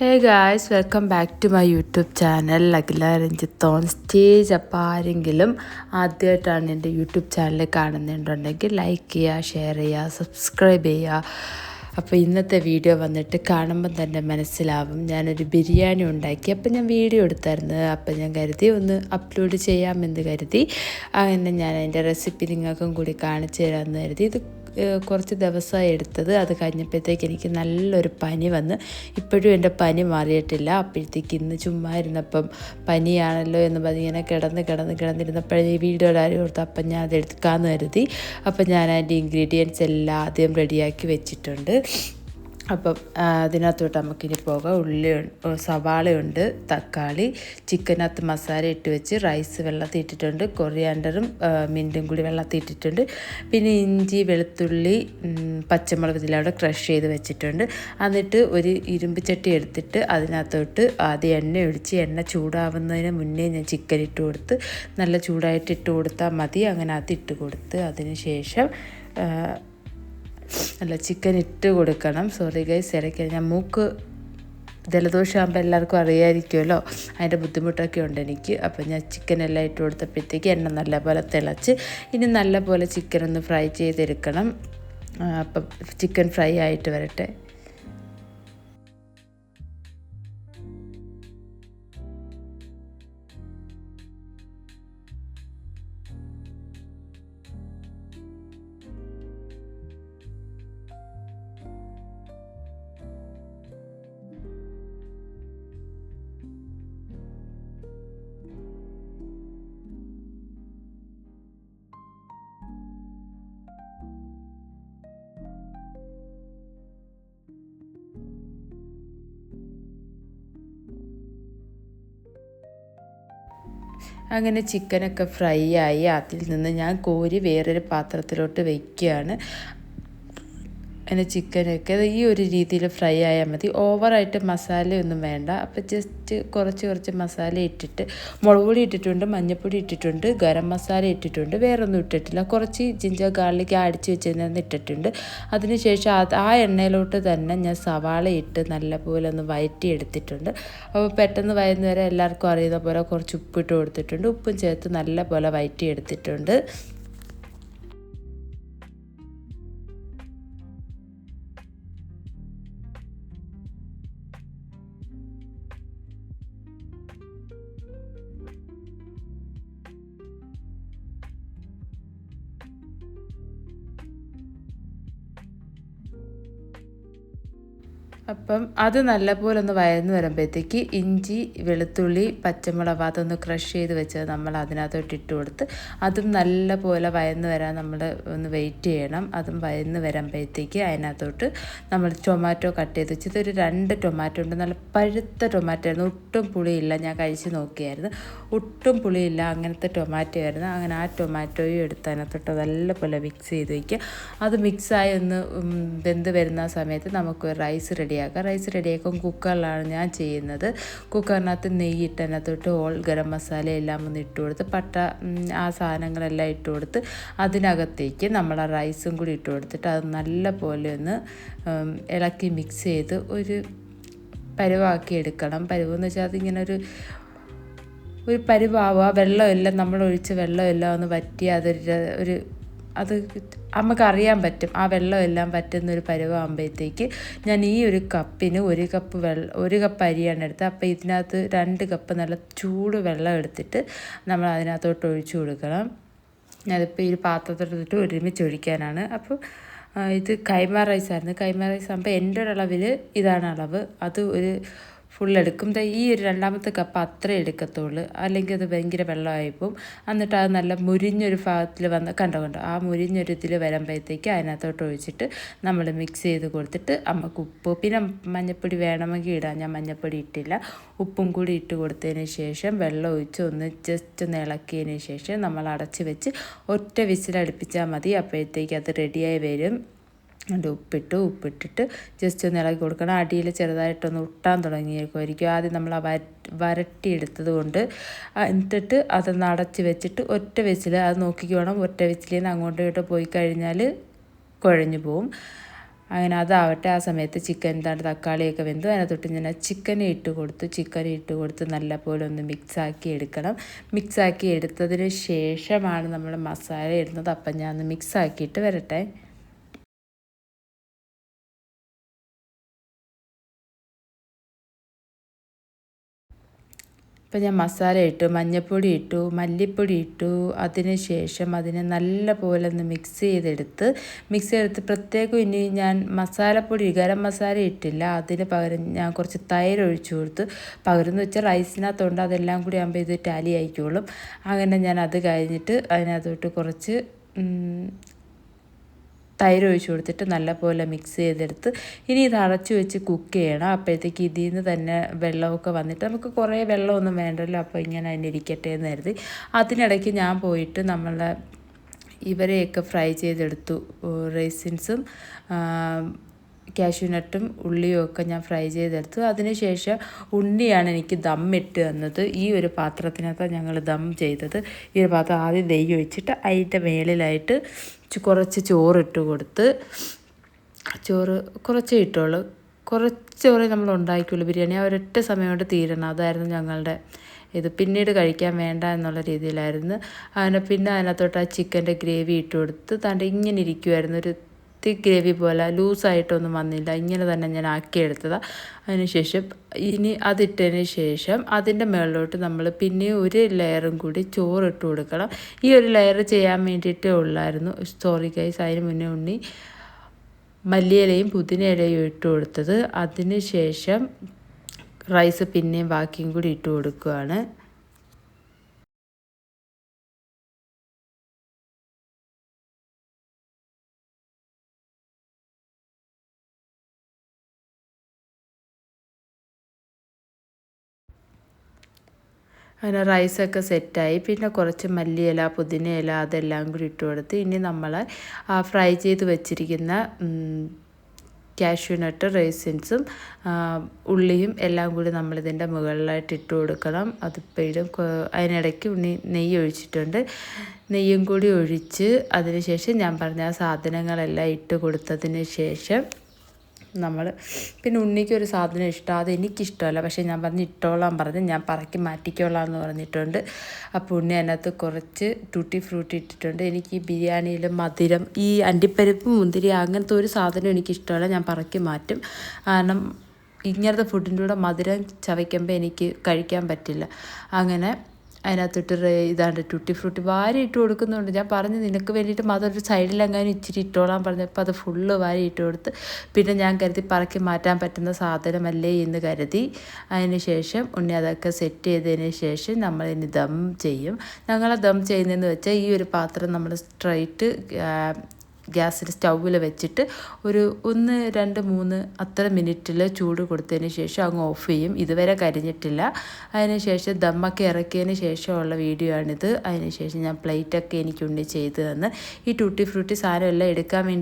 Hey guys welcome back to my YouTube channel Akhila Ranjith on stage അപ്പോൾ ആരെങ്കിലും ആദ്യമായിട്ടാണ് എന്റെ യൂട്യൂബ് ചാനൽ കാണുന്നുണ്ടെങ്കിൽ ലൈക്ക് ചെയ്യുക ഷെയർ ചെയ്യുക സബ്സ്ക്രൈബ് ചെയ്യുക. അപ്പോൾ ഇന്നത്തെ വീഡിയോ വന്നിട്ട് കാണുമ്പം തന്നെ മനസ്സിലാവും. ഞാനൊരു ബിരിയാണി ഉണ്ടാക്കി അപ്പം ഞാൻ വീഡിയോ എടുത്തായിരുന്നു. അപ്പം ഞാൻ കരുതി ഒന്ന് അപ്ലോഡ് ചെയ്യാമെന്ന് കരുതി. അങ്ങനെ ഞാൻ അതിന്റെ റെസിപ്പി നിങ്ങൾക്കും കൂടി കാണിച്ചു തരാമെന്ന് കരുതി. ഇത് കുറച്ച് ദിവസമായി എടുത്തത്. അത് കഴിഞ്ഞപ്പോഴത്തേക്ക് എനിക്ക് നല്ലൊരു പനി വന്ന്. ഇപ്പോഴും എന്റെ പനി മാറിയിട്ടില്ല. അപ്പോഴത്തേക്ക് ഇന്ന് ചുമ്മാ ഇരുന്നപ്പം പനിയാണല്ലോ എന്ന് പറഞ്ഞ് ഇങ്ങനെ കിടന്ന് കിടന്ന് കിടന്നിരുന്നപ്പോഴേ ഈ വീഡിയോ ആരും കൊടുത്തു അപ്പം ഞാൻ അത് എടുക്കാമെന്ന് കരുതി. അപ്പം ഞാൻ അതിന്റെ ഇൻഗ്രീഡിയൻസ് എല്ലാം ആദ്യം റെഡിയാക്കി വെച്ചിട്ടുണ്ട്. അപ്പം അതിനകത്തോട്ട് നമുക്കിനി പോകാം. ഉള്ളി സവാളയുണ്ട് തക്കാളി ചിക്കനകത്ത് മസാല ഇട്ട് വെച്ച് റൈസ് വെള്ളത്തിൽ ഇട്ടിട്ടുണ്ട് കൊറിയാണ്ടറും മിന്റും കൂടി വെള്ളത്തിൽ ഇട്ടിട്ടുണ്ട്. പിന്നെ ഇഞ്ചി വെളുത്തുള്ളി പച്ചമുളക് ഇതിലവിടെ ക്രഷ് ചെയ്ത് വെച്ചിട്ടുണ്ട്. എന്നിട്ട് ഒരു ഇരുമ്പ് ചട്ടി എടുത്തിട്ട് അതിനകത്തോട്ട് ആദ്യം എണ്ണ ഒഴിച്ച് എണ്ണ ചൂടാവുന്നതിന് മുന്നേ ഞാൻ ചിക്കൻ ഇട്ട് കൊടുത്ത് നല്ല ചൂടായിട്ട് ഇട്ട് കൊടുത്താൽ മതി. അങ്ങനെ അത് ഇട്ട് കൊടുത്ത് അതിന് ശേഷം അല്ല ചിക്കൻ ഇട്ട് കൊടുക്കണം. സോറി ഗൈസ് ഇടയ്ക്ക് ഞാൻ മൂക്ക് ജലദോഷമാകുമ്പോൾ എല്ലാവർക്കും അറിയാമായിരിക്കുമല്ലോ അതിന്റെ ബുദ്ധിമുട്ടൊക്കെ ഉണ്ട് എനിക്ക്. അപ്പോൾ ഞാൻ ചിക്കൻ എല്ലാം ഇട്ട് കൊടുത്തപ്പോഴത്തേക്ക് എണ്ണ നല്ലപോലെ തിളച്ച് ഇനി നല്ലപോലെ ചിക്കൻ ഒന്ന് ഫ്രൈ ചെയ്തെടുക്കണം. അപ്പം ചിക്കൻ ഫ്രൈ ആയിട്ട് വരട്ടെ. അങ്ങനെ ചിക്കനൊക്കെ ഫ്രൈ ആയി. അതിൽ നിന്ന് ഞാൻ കോരി വേറൊരു പാത്രത്തിലോട്ട് വയ്ക്കുകയാണ്. അങ്ങനെ ചിക്കനൊക്കെ ഈ ഒരു രീതിയിൽ ഫ്രൈ ആയാൽ മതി. ഓവറായിട്ട് മസാലയൊന്നും വേണ്ട. അപ്പോൾ ജസ്റ്റ് കുറച്ച് കുറച്ച് മസാല ഇട്ടിട്ട് മുളക് പൊടി ഇട്ടിട്ടുണ്ട് മഞ്ഞൾപ്പൊടി ഇട്ടിട്ടുണ്ട് ഗരം മസാല ഇട്ടിട്ടുണ്ട് വേറെ ഒന്നും ഇട്ടിട്ടില്ല. കുറച്ച് ജിഞ്ചർ ഗാർലിക് അടിച്ച് വെച്ചിരുന്ന ഇട്ടിട്ടുണ്ട്. അതിനുശേഷം അത് ആ എണ്ണയിലോട്ട് തന്നെ ഞാൻ സവാള ഇട്ട് നല്ലപോലെ ഒന്ന് വയറ്റി എടുത്തിട്ടുണ്ട് അപ്പോൾ പെട്ടെന്ന് വയന്ന് വരെ എല്ലാവർക്കും അറിയുന്ന പോലെ കുറച്ച് ഉപ്പിട്ട് കൊടുത്തിട്ടുണ്ട്. ഉപ്പും ചേർത്ത് നല്ലപോലെ വയറ്റി എടുത്തിട്ടുണ്ട് അപ്പം അത് നല്ലപോലെ ഒന്ന് വയന്ന് വരുമ്പോഴത്തേക്ക് ഇഞ്ചി വെളുത്തുള്ളി പച്ചമുളക് അതൊന്ന് ക്രഷ് ചെയ്ത് വെച്ചത് നമ്മൾ അതിനകത്തോട്ട് ഇട്ട് കൊടുത്ത് അതും നല്ലപോലെ വയന്ന് വരാൻ നമ്മൾ ഒന്ന് വെയിറ്റ് ചെയ്യണം. അതും വയന്ന് വരുമ്പോഴത്തേക്ക് അതിനകത്തോട്ട് നമ്മൾ ടൊമാറ്റോ കട്ട് ചെയ്ത് വെച്ച് ഇതൊരു രണ്ട് ടൊമാറ്റോ ഉണ്ട്. നല്ല പഴുത്ത ടൊമാറ്റോ ആയിരുന്നു. ഒട്ടും പുളിയില്ല. ഞാൻ കഴിച്ച് നോക്കിയായിരുന്നു. ഒട്ടും പുളിയില്ല. അങ്ങനത്തെ ടൊമാറ്റോ ആയിരുന്നു. അങ്ങനെ ആ ടൊമാറ്റോയും എടുത്ത് അതിനകത്തോട്ട് നല്ലപോലെ മിക്സ് ചെയ്ത് വയ്ക്കുക അത് മിക്സായി ഒന്ന് വെന്ത് വരുന്ന സമയത്ത് നമുക്ക് റൈസ് റെഡിയാക്കാം. റൈസ് റെഡിയാക്കും. കുക്കറിലാണ് ഞാൻ ചെയ്യുന്നത്. കുക്കറിനകത്ത് നെയ്യിട്ട് അതിനകത്തോട്ട് ഓൾ ഗരം മസാല എല്ലാം ഒന്ന് ഇട്ട് കൊടുത്ത് പട്ട ആ സാധനങ്ങളെല്ലാം ഇട്ട് കൊടുത്ത് അതിനകത്തേക്ക് നമ്മൾ ആ റൈസും കൂടി ഇട്ട് കൊടുത്തിട്ട് അത് നല്ല പോലെ ഒന്ന് ഇളക്കി മിക്സ് ചെയ്ത് ഒരു പരുവാക്കി എടുക്കണം. പരുവെന്ന് വെച്ചാൽ അതിങ്ങനെ ഒരു ഒരു പരുവാവുക. വെള്ളമെല്ലാം നമ്മൾ ഒഴിച്ച് വെള്ളമെല്ലാം ഒന്ന് വറ്റി അതൊരു ഒരു അത് നമുക്കറിയാൻ പറ്റും. ആ വെള്ളമെല്ലാം പറ്റുന്ന ഒരു പരുവാകുമ്പോഴത്തേക്ക് ഞാൻ ഈ ഒരു കപ്പിന് ഒരു കപ്പ് വെള്ളം ഒരു കപ്പ് അരിയാണ് എടുത്തത്. അപ്പോൾ ഇതിനകത്ത് രണ്ട് കപ്പ് നല്ല ചൂട് വെള്ളം എടുത്തിട്ട് നമ്മൾ അതിനകത്തോട്ട് ഒഴിച്ചു കൊടുക്കണം. അതിപ്പോൾ ഈ പാത്രത്തിലിട്ട് ഒരുമിച്ച് ഒഴിക്കാനാണ്. അപ്പോൾ ഇത് കൈമ റൈസ് ആയിരുന്നു കൈമ റൈസ് ആകുമ്പോൾ എന്റെ ഒരു അളവിൽ ഇതാണ് അളവ്. അത് ഒരു ഫുൾ എടുക്കും. ഈ ഒരു രണ്ടാമത്തെ കപ്പ് അത്ര എടുക്കത്തുള്ളൂ. അല്ലെങ്കിൽ അത് ഭയങ്കര വെള്ളമായിപ്പോവും. എന്നിട്ട് അത് നല്ല മുരിഞ്ഞൊരു ഭാഗത്തിൽ വന്ന് കണ്ടോ കണ്ടോ ആ മുരിഞ്ഞൊരു ഇതിൽ വരുമ്പോഴത്തേക്ക് അതിനകത്തോട്ട് ഒഴിച്ചിട്ട് നമ്മൾ മിക്സ് ചെയ്ത് കൊടുത്തിട്ട് നമുക്ക് ഉപ്പ് പിന്നെ മഞ്ഞൾപ്പൊടി വേണമെങ്കിൽ ഇടാം. ഞാൻ മഞ്ഞപ്പൊടി ഇട്ടില്ല. ഉപ്പും കൂടി ഇട്ട് കൊടുത്തതിന് ശേഷം വെള്ളം ഒഴിച്ച് ഒന്ന് ജസ്റ്റ് ഒന്ന് ഇളക്കിയതിന് ശേഷം നമ്മൾ അടച്ച് വെച്ച് ഒറ്റ വിസിലടുപ്പിച്ചാൽ മതി. അപ്പോഴത്തേക്ക് അത് റെഡിയായി വരും. അതിന്റെ ഉപ്പിട്ട് ഉപ്പിട്ടിട്ട് ജസ്റ്റ് ഒന്ന് ഇളക്കി കൊടുക്കണം. അടിയിൽ ചെറുതായിട്ടൊന്ന് ഒട്ടാൻ തുടങ്ങിയേക്കുമായിരിക്കും ആദ്യം നമ്മൾ ആ വര വരട്ടിയെടുത്തത് കൊണ്ട് എന്നിട്ട് അതൊന്ന് അടച്ച് വെച്ചിട്ട് ഒറ്റ വെച്ചിൽ അത് നോക്കിക്കോണം ഒറ്റ വെച്ചിൽ നിന്ന് അങ്ങോട്ടും ഇങ്ങോട്ടും പോയി കഴിഞ്ഞാൽ കുഴഞ്ഞു പോവും. അങ്ങനെ അതാവട്ടെ ആ സമയത്ത് ചിക്കൻ താണ്ട് തക്കാളിയൊക്കെ വെന്തു. അതിനകത്തൊട്ട് ഞാൻ ചിക്കൻ ഇട്ട് കൊടുത്തു. ചിക്കൻ ഇട്ട് കൊടുത്ത് നല്ലപോലെ ഒന്ന് മിക്സാക്കി എടുക്കണം. മിക്സാക്കി എടുത്തതിന് ശേഷമാണ് നമ്മൾ മസാല ഇടുന്നത്. അപ്പം ഞാൻ ഒന്ന് മിക്സാക്കിയിട്ട് വരട്ടെ. ഇപ്പം ഞാൻ മസാല ഇട്ടു മഞ്ഞൾപ്പൊടി ഇട്ടു മല്ലിപ്പൊടി ഇട്ടു. അതിന് ശേഷം അതിനെ നല്ല പോലെ ഒന്ന് മിക്സ് ചെയ്തെടുത്ത് മിക്സ് ചെയ്തെടുത്ത് പ്രത്യേകം ഇനി ഞാൻ മസാലപ്പൊടി ഗരം മസാല ഇട്ടില്ല. അതിന് പകരം ഞാൻ കുറച്ച് തൈര് ഒഴിച്ചു കൊടുത്ത് പകരം എന്ന് വെച്ചാൽ റൈസിനകത്തുണ്ട് അതെല്ലാം കൂടി ആകുമ്പോൾ ഇത് ടാലി ആയിക്കോളും. അങ്ങനെ ഞാൻ അത് കഴിഞ്ഞിട്ട് അതിനകത്തോട്ട് കുറച്ച് തൈര് ഒഴിച്ച് കൊടുത്തിട്ട് നല്ലപോലെ മിക്സ് ചെയ്തെടുത്ത് ഇനി ഇത് അടച്ചു വെച്ച് കുക്ക് ചെയ്യണം. അപ്പോഴത്തേക്ക് ഇതിൽ നിന്ന് തന്നെ വെള്ളമൊക്കെ വന്നിട്ട് നമുക്ക് കുറേ വെള്ളമൊന്നും വേണ്ടല്ലോ. അപ്പോൾ ഇങ്ങനെ അതിന് ഇരിക്കട്ടെ എന്ന് കരുതി. അതിനിടയ്ക്ക് ഞാൻ പോയിട്ട് നമ്മളെ ഇവരെയൊക്കെ ഫ്രൈ ചെയ്തെടുത്തു റേസിൻസും കാഷ്യൂനട്ടും ഉള്ളിയും ഒക്കെ ഞാൻ ഫ്രൈ ചെയ്തെടുത്തു. അതിനുശേഷം ഉണ്ണിയാണ് എനിക്ക് ദം ഇട്ട് തന്നത്. ഈ ഒരു പാത്രത്തിനകത്ത് ഞങ്ങൾ ദം ചെയ്തത്. ഈ ഒരു പാത്രം ആദ്യം നെയ്യ് ഒഴിച്ചിട്ട് അതിന്റെ മേളിലായിട്ട് കുറച്ച് ചോറിട്ട് കൊടുത്ത് ചോറ് കുറച്ചേ ഇട്ടുള്ളൂ. കുറച്ച് ചോറ് നമ്മൾ ഉണ്ടാക്കിയുള്ളൂ ബിരിയാണി. ആ ഒരൊറ്റ സമയം കൊണ്ട് തീരണം. അതായിരുന്നു ഞങ്ങളുടെ ഇത്. പിന്നീട് കഴിക്കാൻ വേണ്ട എന്നുള്ള രീതിയിലായിരുന്നു. അങ്ങനെ പിന്നെ അതിനകത്തോട്ട് ആ ചിക്കന്റെ ഗ്രേവി ഇട്ട് കൊടുത്ത് ഇങ്ങനെ ഇരിക്കുമായിരുന്നു ഒരു തിക്ക് ഗ്രേവി പോലെ ലൂസായിട്ടൊന്നും വന്നില്ല. ഇങ്ങനെ തന്നെ ഞാൻ ആക്കിയെടുത്തതാണ് അതിനുശേഷം ഇനി അതിട്ടതിന് ശേഷം അതിന്റെ മുകളിലോട്ട് നമ്മൾ പിന്നെ ഒരു ലെയറും കൂടി ചോറ് ഇട്ട് കൊടുക്കണം. ഈ ഒരു ലെയർ ചെയ്യാൻ വേണ്ടിയിട്ടേ ഉള്ളായിരുന്നു. സോറി ഗൈസ് അതിന് മുന്നേ ഉണ്ണി മല്ലിയിലയും പുതിനയിലയും ഇട്ട് കൊടുത്തത്. അതിന് ശേഷം റൈസ് പിന്നെയും ബാക്കിയും കൂടി ഇട്ട് കൊടുക്കുകയാണ് അങ്ങനെ റൈസൊക്കെ സെറ്റായി പിന്നെ കുറച്ച് മല്ലിയില പുതിനയില അതെല്ലാം കൂടി ഇട്ട് കൊടുത്ത് ഇനി നമ്മൾ ഫ്രൈ ചെയ്ത് വെച്ചിരിക്കുന്ന കാഷ്യൂനട്ട് റേസിൻസും ഉള്ളിയും എല്ലാം കൂടി നമ്മളിതിന്റെ മുകളിലായിട്ട് ഇട്ട് കൊടുക്കണം. അതിപ്പോഴും അതിനിടയ്ക്ക് ഉണ്ണി നെയ്യ് ഒഴിച്ചിട്ടുണ്ട്. നെയ്യും കൂടി ഒഴിച്ച് അതിന് ഞാൻ പറഞ്ഞ സാധനങ്ങളെല്ലാം ഇട്ട് കൊടുത്തതിന് ശേഷം നമ്മൾ പിന്നെ ഉണ്ണിക്ക് ഒരു സാധനം ഇഷ്ടം. അത് എനിക്കിഷ്ടമല്ല. പക്ഷേ ഞാൻ പറഞ്ഞ് ഇട്ടോളാം പറഞ്ഞ് ഞാൻ പറക്കി മാറ്റിക്കോളാം എന്ന് പറഞ്ഞിട്ടുണ്ട്. അപ്പോൾ ഉണ്ണി അതിനകത്ത് കുറച്ച് ടൂട്ടി ഫ്രൂട്ടി ഇട്ടിട്ടുണ്ട്. എനിക്ക് ഈ ബിരിയാണിയിൽ മധുരം ഈ അണ്ടിപ്പരിപ്പ് മുന്തിരി അങ്ങനത്തെ ഒരു സാധനം എനിക്കിഷ്ടമല്ല. ഞാൻ പറക്കി മാറ്റും. കാരണം ഇങ്ങനത്തെ ഫുഡിന്റെ കൂടെ മധുരം ചവയ്ക്കുമ്പോൾ എനിക്ക് കഴിക്കാൻ പറ്റില്ല. അങ്ങനെ അതിനകത്തിട്ട് ഇതാണ്ട് ടുട്ടി ഫ്രൂട്ടി വാരി ഇട്ട് കൊടുക്കുന്നുണ്ട്. ഞാൻ പറഞ്ഞു നിനക്ക് വേണ്ടിയിട്ട് മതൊരു സൈഡിലെങ്ങാനും ഇച്ചിരി ഇട്ടോളാൻ പറഞ്ഞപ്പോൾ അത് ഫുള്ള് വാരി ഇട്ട് കൊടുത്ത് പിന്നെ ഞാൻ കരുതി പറക്കി മാറ്റാൻ പറ്റുന്ന സാധനമല്ലേ എന്ന് കരുതി. അതിന് ശേഷം ഉണ്ണി അതൊക്കെ സെറ്റ് ചെയ്തതിന് ശേഷം നമ്മൾ ഇനി ദം ചെയ്യും. ഞങ്ങൾ ദം ചെയ്യുന്നതെന്ന് വെച്ചാൽ ഈ ഒരു പാത്രം നമ്മൾ സ്ട്രൈറ്റ് ഗ്യാസിൽ സ്റ്റൗവിൽ വെച്ചിട്ട് ഒരു ഒന്ന് രണ്ട് മൂന്ന് അത്ര മിനിറ്റിൽ ചൂട് കൊടുത്തതിന് ശേഷം അങ്ങ് ഓഫ് ചെയ്യും. ഇതുവരെ കരിഞ്ഞിട്ടില്ല. അതിന് ശേഷം ദമ്മൊക്കെ ഇറക്കിയതിന് ശേഷമുള്ള വീഡിയോ ആണിത്. അതിന് ശേഷം ഞാൻ പ്ലേറ്റൊക്കെ എനിക്കുണ്ടി ചെയ്ത് തന്ന് ഈ ടൂട്ടി ഫ്രൂട്ടി സാധനം എല്ലാം എടുക്കാൻ വേണ്ടി